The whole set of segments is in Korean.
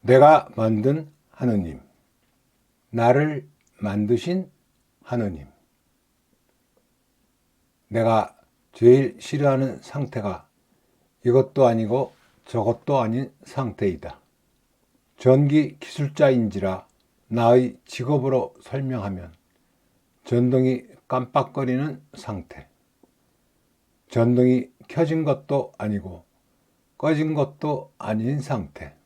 내가 만든 하느님, 나를 만드신 하느님. 내가 제일 싫어하는 상태가 이것도 아니고 저것도 아닌 상태이다. 전기 기술자인지라 나의 직업으로 설명하면 전등이 깜빡거리는 상태. 전등이 켜진 것도 아니고 꺼진 것도 아닌 상태.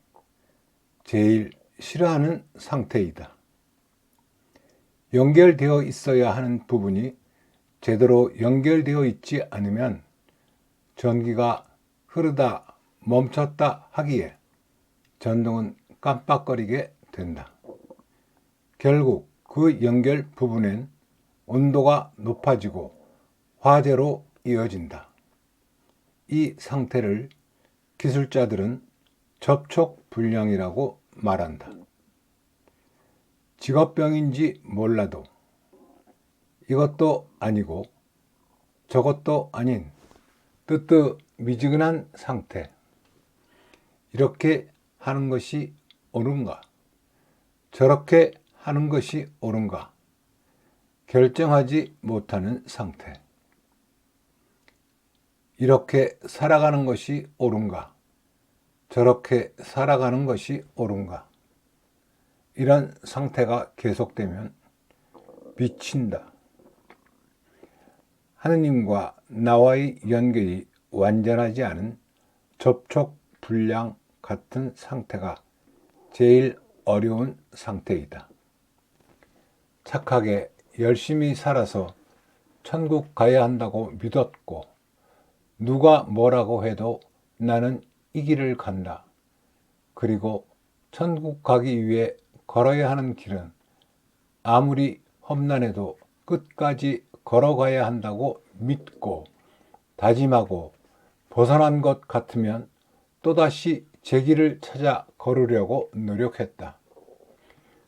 제일 싫어하는 상태이다. 연결되어 있어야 하는 부분이 제대로 연결되어 있지 않으면 전기가 흐르다 멈췄다 하기에 전등은 깜빡거리게 된다. 결국 그 연결 부분엔 온도가 높아지고 화재로 이어진다. 이 상태를 기술자들은 접촉 불량이라고 말한다. 직업병인지 몰라도 이것도 아니고 저것도 아닌 뜨뜻 미지근한 상태. 이렇게 하는 것이 옳은가? 저렇게 하는 것이 옳은가? 결정하지 못하는 상태. 이렇게 살아가는 것이 옳은가? 저렇게 살아가는 것이 옳은가? 이런 상태가 계속되면 미친다. 하느님과 나와의 연결이 완전하지 않은 접촉 불량 같은 상태가 제일 어려운 상태이다. 착하게 열심히 살아서 천국 가야 한다고 믿었고, 누가 뭐라고 해도 나는 이 길을 간다. 그리고 천국 가기 위해 걸어야 하는 길은 아무리 험난해도 끝까지 걸어가야 한다고 믿고 다짐하고 벗어난 것 같으면 또다시 제 길을 찾아 걸으려고 노력했다.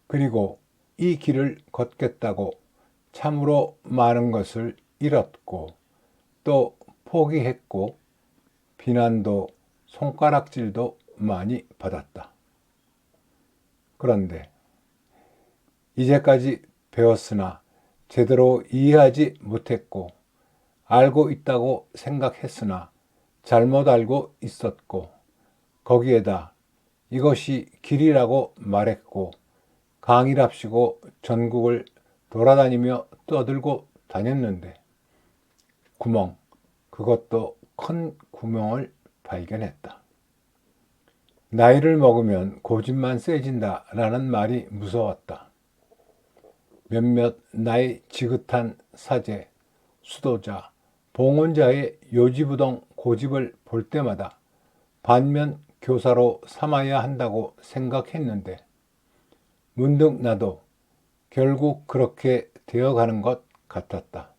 그리고 이 길을 걷겠다고 참으로 많은 것을 잃었고 또 포기했고 비난도 손가락질도 많이 받았다. 그런데 이제까지 배웠으나 제대로 이해하지 못했고 알고 있다고 생각했으나 잘못 알고 있었고 거기에다 이것이 길이라고 말했고 강의랍시고 전국을 돌아다니며 떠들고 다녔는데 구멍 그것도 큰 구멍을 발견했다. 나이를 먹으면 고집만 세진다 라는 말이 무서웠다. 몇몇 나이 지긋한 사제, 수도자, 봉헌자의 요지부동 고집을 볼 때마다 반면 교사로 삼아야 한다고 생각했는데 문득 나도 결국 그렇게 되어가는 것 같았다.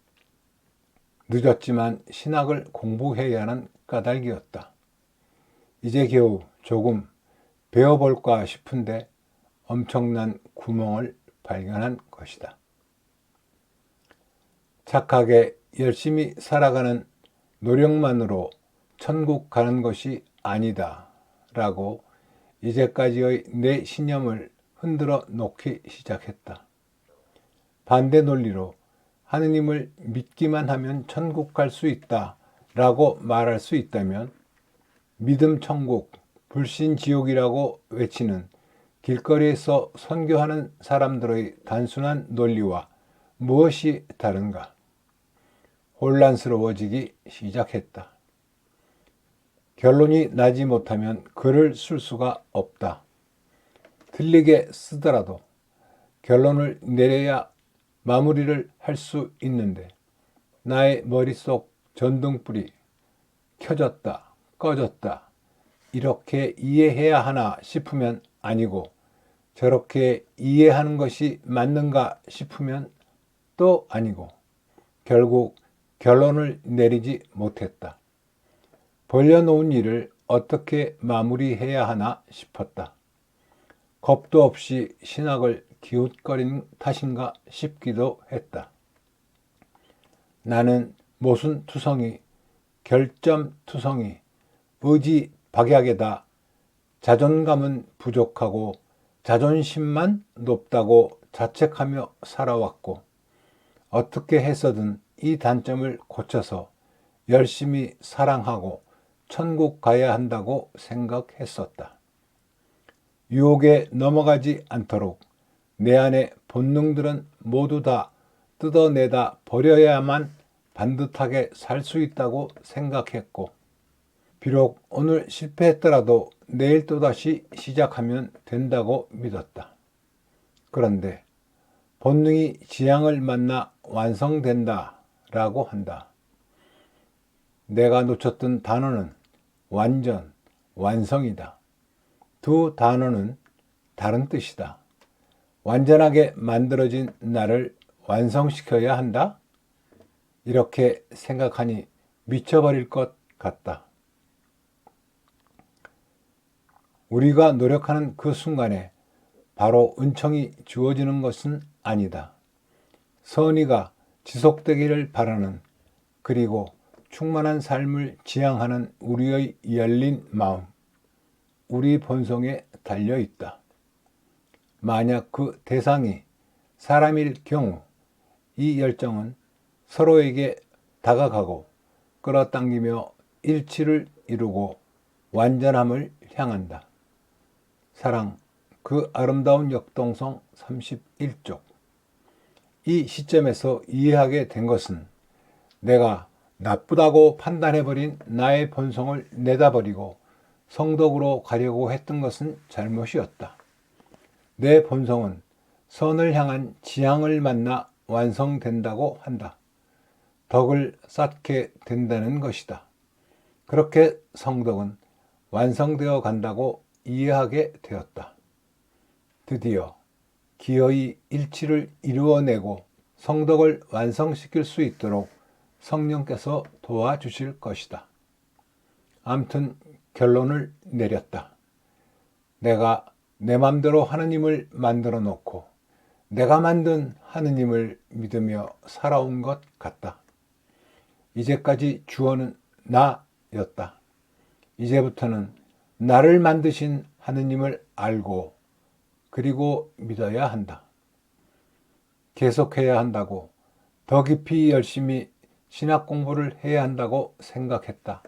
늦었지만 신학을 공부해야 하는 까닭이었다. 이제 겨우 조금 배워볼까 싶은데 엄청난 구멍을 발견한 것이다. 착하게 열심히 살아가는 노력만으로 천국 가는 것이 아니다. 라고 이제까지의 내 신념을 흔들어 놓기 시작했다. 반대 논리로 하느님을 믿기만 하면 천국 갈 수 있다. 라고 말할 수 있다면 믿음 천국, 불신 지옥이라고 외치는 길거리에서 선교하는 사람들의 단순한 논리와 무엇이 다른가? 혼란스러워지기 시작했다. 결론이 나지 못하면 글을 쓸 수가 없다. 틀리게 쓰더라도 결론을 내려야 마무리를 할 수 있는데 나의 머릿속 전등불이 켜졌다, 꺼졌다, 이렇게 이해해야 하나 싶으면 아니고 저렇게 이해하는 것이 맞는가 싶으면 또 아니고 결국 결론을 내리지 못했다. 벌려놓은 일을 어떻게 마무리해야 하나 싶었다. 겁도 없이 신학을 기웃거리는 탓인가 싶기도 했다. 나는 모순투성이, 결점투성이, 의지 박약에다 자존감은 부족하고 자존심만 높다고 자책하며 살아왔고 어떻게 해서든 이 단점을 고쳐서 열심히 사랑하고 천국 가야 한다고 생각했었다. 유혹에 넘어가지 않도록 내 안의 본능들은 모두 다 뜯어내다 버려야만 반듯하게 살 수 있다고 생각했고, 비록 오늘 실패했더라도 내일 또다시 시작하면 된다고 믿었다. 그런데 본능이 지향을 만나 완성된다 라고 한다. 내가 놓쳤던 단어는 완전, 완성이다. 두 단어는 다른 뜻이다. 완전하게 만들어진 나를 완성시켜야 한다? 이렇게 생각하니 미쳐버릴 것 같다. 우리가 노력하는 그 순간에 바로 은총이 주어지는 것은 아니다. 선의가 지속되기를 바라는 그리고 충만한 삶을 지향하는 우리의 열린 마음, 우리 본성에 달려 있다. 만약 그 대상이 사람일 경우 이 열정은 서로에게 다가가고 끌어당기며 일치를 이루고 완전함을 향한다. 사랑, 그 아름다운 역동성 31쪽. 이 시점에서 이해하게 된 것은 내가 나쁘다고 판단해버린 나의 본성을 내다버리고 성덕으로 가려고 했던 것은 잘못이었다. 내 본성은 선을 향한 지향을 만나 완성된다고 한다. 덕을 쌓게 된다는 것이다. 그렇게 성덕은 완성되어 간다고 이해하게 되었다. 드디어 기어이 일치를 이루어내고 성덕을 완성시킬 수 있도록 성령께서 도와주실 것이다. 암튼 결론을 내렸다. 내가 내 맘대로 하느님을 만들어 놓고 내가 만든 하느님을 믿으며 살아온 것 같다. 이제까지 주어는 나였다. 이제부터는 나를 만드신 하느님을 알고 그리고 믿어야 한다. 계속해야 한다고 더 깊이 열심히 신학 공부를 해야 한다고 생각했다.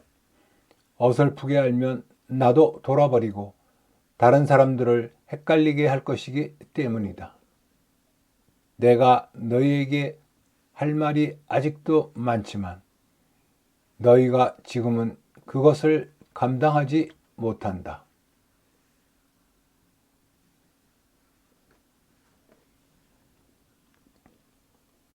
어설프게 알면 나도 돌아버리고 다른 사람들을 헷갈리게 할 것이기 때문이다. 내가 너희에게 할 말이 아직도 많지만 너희가 지금은 그것을 감당하지 못한다.